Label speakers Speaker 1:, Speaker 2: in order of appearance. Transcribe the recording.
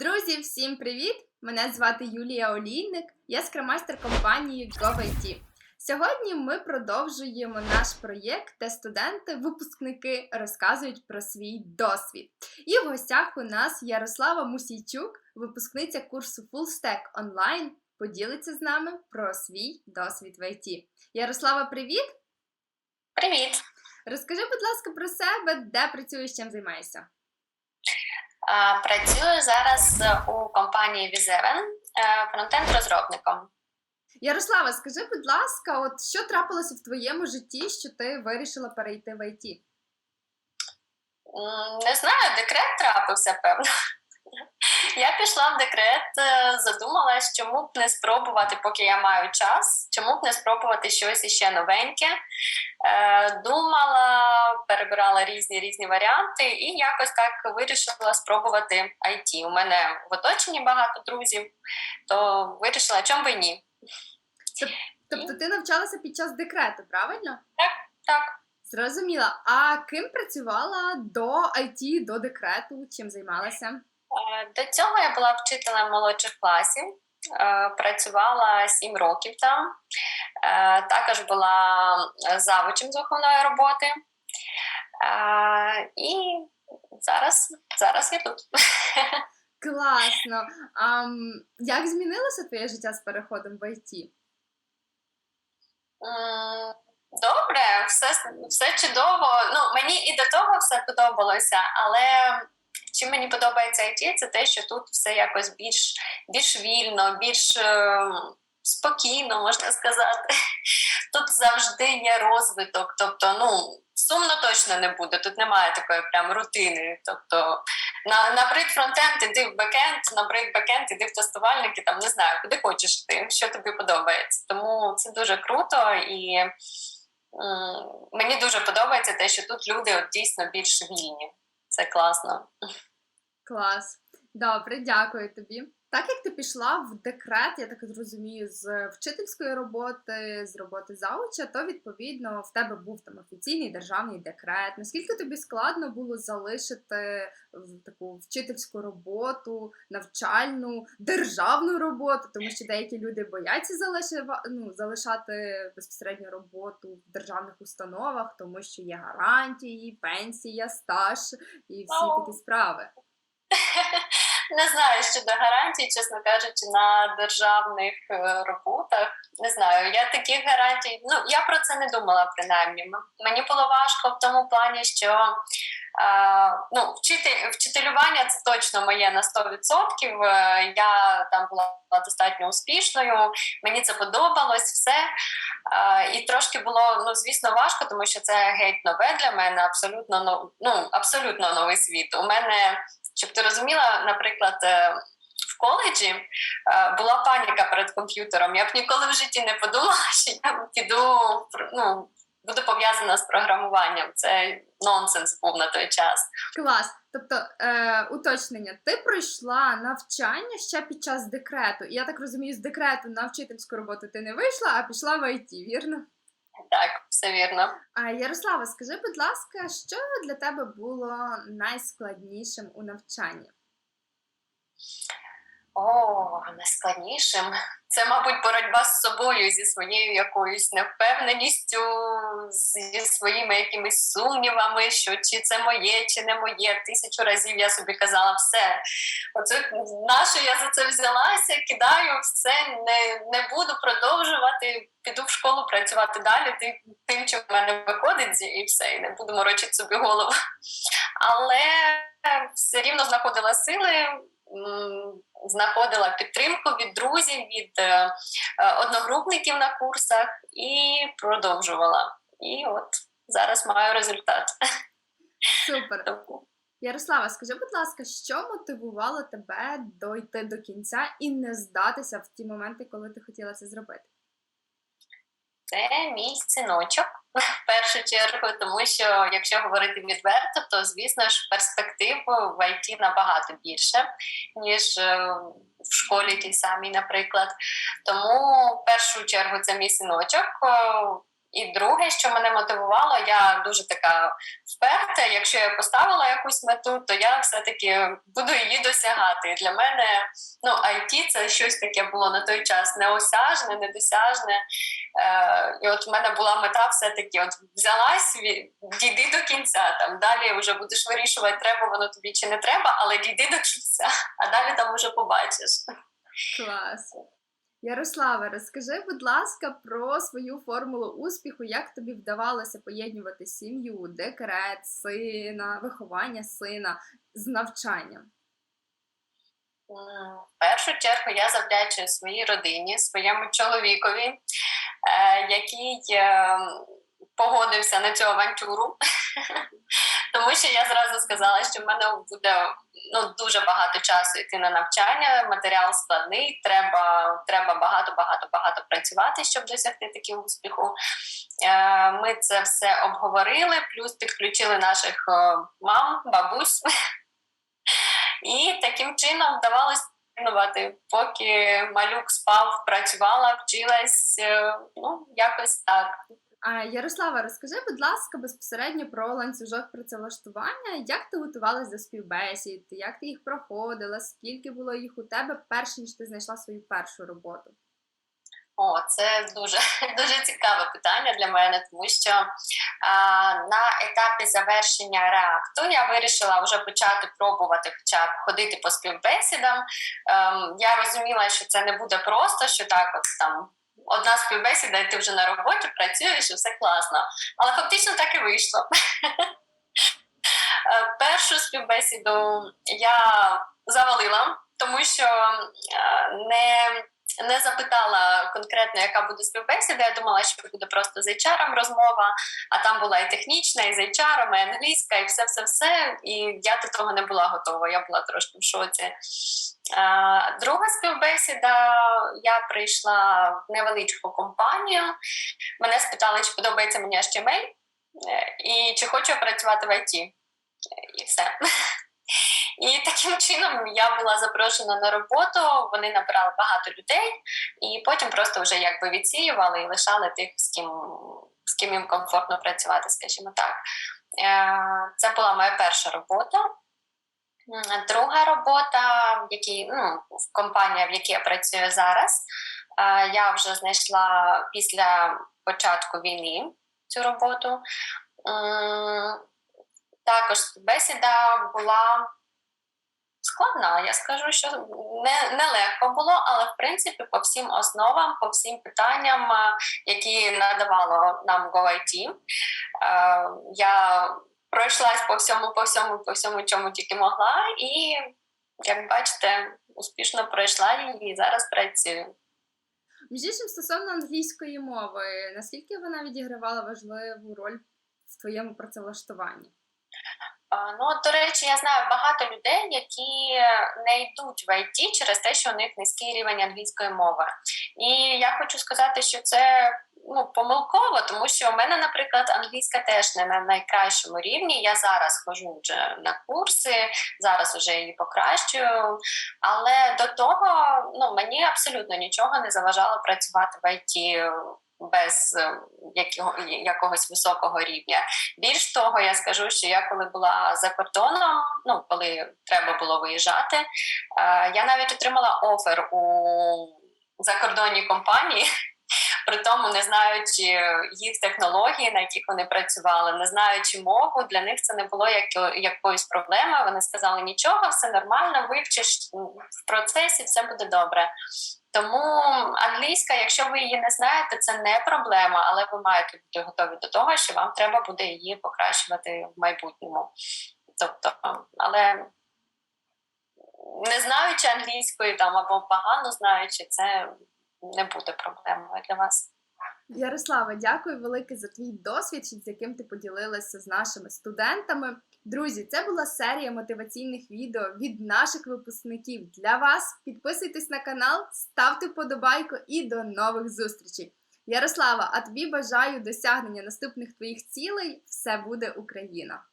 Speaker 1: Друзі, всім привіт! Мене звати Юлія Олійник, я скрамастер компанії GoVIT. Сьогодні ми продовжуємо наш проєкт, де студенти, випускники розказують про свій досвід. І в гостях у нас Ярослава Мусійчук, випускниця курсу Full Stack Online, поділиться з нами про свій досвід в ІТ. Ярослава, привіт!
Speaker 2: Привіт!
Speaker 1: Розкажи, будь ласка, про себе, де працюєш, чим займаєшся?
Speaker 2: Працюю зараз у компанії Vizeven фронтенд-розробником.
Speaker 1: Ярослава, скажи, будь ласка, от що трапилося в твоєму житті, що ти вирішила перейти в ІТ?
Speaker 2: Не знаю, декрет трапився, певно. Я пішла в декрет, е, задумалась, чому б не спробувати, поки я маю час, чому б не спробувати щось іще новеньке. Е, Думала, перебирала різні різні варіанти, і якось так вирішила спробувати IT. У мене в оточенні багато друзів, то вирішила, чому би ні.
Speaker 1: Тобто ти навчалася під час декрету, правильно?
Speaker 2: Так, Так.
Speaker 1: Зрозуміла. А ким працювала до IT, до декрету? Чим займалася?
Speaker 2: Е, До цього я була вчителем молодших класів, е, працювала 7 років там, Е, також була завучем з виховної роботи. І зараз, зараз я тут.
Speaker 1: Класно. А як змінилося твоє життя з переходом в ІТ?
Speaker 2: Добре, все, все чудово. Ну, мені і до того все подобалося, але чим мені подобається IT, це те, що тут все якось більш, більш вільно, більш е, спокійно, можна сказати. Тут завжди є розвиток. Тобто, ну, сумно точно не буде. Тут немає такої прям рутини. Тобто, на, набрид фронтенд, іди в бекенд, набрид бекенд, іди в тестувальники, там не знаю, куди хочеш ти, що тобі подобається. Тому це дуже круто і мені дуже подобається те, що тут люди от, дійсно більш вільні. Це класно.
Speaker 1: Клас. Добре, дякую тобі. Так як ти пішла в декрет, я так розумію, з вчительської роботи, з роботи зауча, то відповідно в тебе був там офіційний державний декрет. Наскільки тобі складно було залишити таку вчительську роботу, навчальну, державну роботу, тому що деякі люди бояться залишива, ну, залишати безпосередньо роботу в державних установах, тому що є гарантії, пенсія, стаж і всі такі справи.
Speaker 2: Не знаю щодо гарантій, чесно кажучи, на державних е, роботах. Не знаю, я таких гарантій. Ну я про це не думала, принаймні. Мені було важко в тому плані, що е, ну, вчити, вчителювання це точно моє на 100%. Е, Я там була достатньо успішною, мені це подобалось все. Е, і трошки було, ну звісно, важко, тому що це геть нове для мене, абсолютно ну, абсолютно новий світ. У мене щоб ти розуміла, наприклад, е, в коледжі е, була паніка перед комп'ютером. Я б ніколи в житті не подумала, що я піду ну, буду пов'язана з програмуванням. Це нонсенс був на той час.
Speaker 1: Клас. Тобто, е, уточнення, ти пройшла навчання ще під час декрету. Я так розумію, з декрету на вчительську роботу ти не вийшла, а пішла в ІТ, вірно?
Speaker 2: Так, все вірно.
Speaker 1: А Ярослава, скажи, будь ласка, що для тебе було найскладнішим у навчанні?
Speaker 2: О, найскладнішим. Це, мабуть, боротьба з собою зі своєю якоюсь невпевненістю, зі своїми якимись сумнівами, що чи це моє, чи не моє. Тисячу разів я собі казала все. Оце наше я за це взялася, кидаю все, не, не буду продовжувати. Піду в школу працювати далі тим, тим, що в мене виходить, і все, і не буду морочити собі голову. Але все рівно знаходила сили. Знаходила підтримку від друзів, від е, е, одногрупників на курсах і продовжувала. І от зараз маю результат.
Speaker 1: Супер. Ярослава, скажи, будь ласка, що мотивувало тебе дойти до кінця і не здатися в ті моменти, коли ти хотіла це зробити?
Speaker 2: Це мій синочок в першу чергу, тому що якщо говорити відверто, то звісно ж перспектив в ІТ набагато більше, ніж е, в школі тій самій, наприклад. Тому в першу чергу це мій синочок. І друге, що мене мотивувало, я дуже така вперта. Якщо я поставила якусь мету, то я все-таки буду її досягати. І для мене ну, IT це щось таке було на той час неосяжне, недосяжне. Е, і от в мене була мета все-таки: от взялась, дійди до кінця. Там далі вже будеш вирішувати, треба воно тобі чи не треба, але дійди до кінця, а далі там уже побачиш.
Speaker 1: Клас. Ярослава, розкажи, будь ласка, про свою формулу успіху, як тобі вдавалося поєднувати сім'ю, декрет, сина, виховання сина з навчанням.
Speaker 2: В першу чергу я завдячую своїй родині, своєму чоловікові, е, який е, погодився на цю авантюру. Тому що я зразу сказала, що в мене буде ну, дуже багато часу йти на навчання, матеріал складний, треба, треба багато, багато, багато працювати, щоб досягти такого успіху. Е, Ми це все обговорили, плюс підключили наших е, мам, бабусь. І таким чином вдавалося тренувати, поки малюк спав, працювала, вчилась, е, ну якось так.
Speaker 1: Ярослава, розкажи, будь ласка, безпосередньо про ланцюжок працевлаштування. Як ти готувалась до співбесід, як ти їх проходила, скільки було їх у тебе, перш ніж ти знайшла свою першу роботу?
Speaker 2: О, це дуже дуже цікаве питання для мене, тому що а, на етапі завершення реакту я вирішила вже почати пробувати, хоча б ходити по співбесідам. Ем, я розуміла, що це не буде просто, що так, от там одна співбесіда, і ти вже на роботі працюєш, і все класно. Але фактично так і вийшло. Е, Першу співбесіду я завалила, тому що е, не не запитала конкретно, яка буде співбесіда. Я думала, що буде просто з HR розмова, а там була і технічна, і з HR, і англійська, і все, все, все. І я до того не була готова. Я була трошки в шоці. Друга співбесіда. Я прийшла в невеличку компанію. Мене спитали, чи подобається мені HTML, е, і чи хочу я працювати в IT. І все. І таким чином я була запрошена на роботу. Вони набирали багато людей, і потім просто вже якби відсіювали і лишали тих, з ким, з ким їм комфортно працювати, скажімо так. Е, Це була моя перша робота. Друга робота, в якій ну, компанія, в якій я працюю зараз, е, я вже знайшла після початку війни цю роботу. Також бесіда була складна. Я скажу, що не, легко було, але в принципі по всім основам, по всім питанням, е, які надавало нам GoIT, е, я пройшлась по всьому, по всьому, по всьому, чому тільки могла, і як бачите, успішно пройшла її і зараз працюю.
Speaker 1: Між іншим, стосовно англійської мови, наскільки вона відігравала важливу роль в твоєму працевлаштуванні?
Speaker 2: Ну, до речі, я знаю багато людей, які не йдуть в IT через те, що у них низький рівень англійської мови. І я хочу сказати, що це ну, помилково, тому що у мене, наприклад, англійська теж не на найкращому рівні. Я зараз ходжу вже на курси, зараз вже її покращую. Але до того ну, мені абсолютно нічого не заважало працювати в IT без е, якого, якогось високого рівня. Більш того, я скажу, що я коли була за кордоном, ну коли треба було виїжджати, е, я навіть отримала офер у закордонній компанії. При тому, не знаючи їх технології, на яких вони працювали, не знаючи мову, для них це не було як, якоюсь проблемою. Вони сказали, нічого, все нормально, вивчиш в процесі, все буде добре. Тому англійська, якщо ви її не знаєте, це не проблема, але ви маєте бути готові до того, що вам треба буде її покращувати в майбутньому. Тобто, але не знаючи англійської там або погано знаючи, це не буде проблемою для вас.
Speaker 1: Ярослава, дякую велике за твій досвід, з яким ти поділилася з нашими студентами. Друзі, це була серія мотиваційних відео від наших випускників для вас. Підписуйтесь на канал, ставте вподобайку і до нових зустрічей. Ярослава, а тобі бажаю досягнення наступних твоїх цілей. Все буде Україна!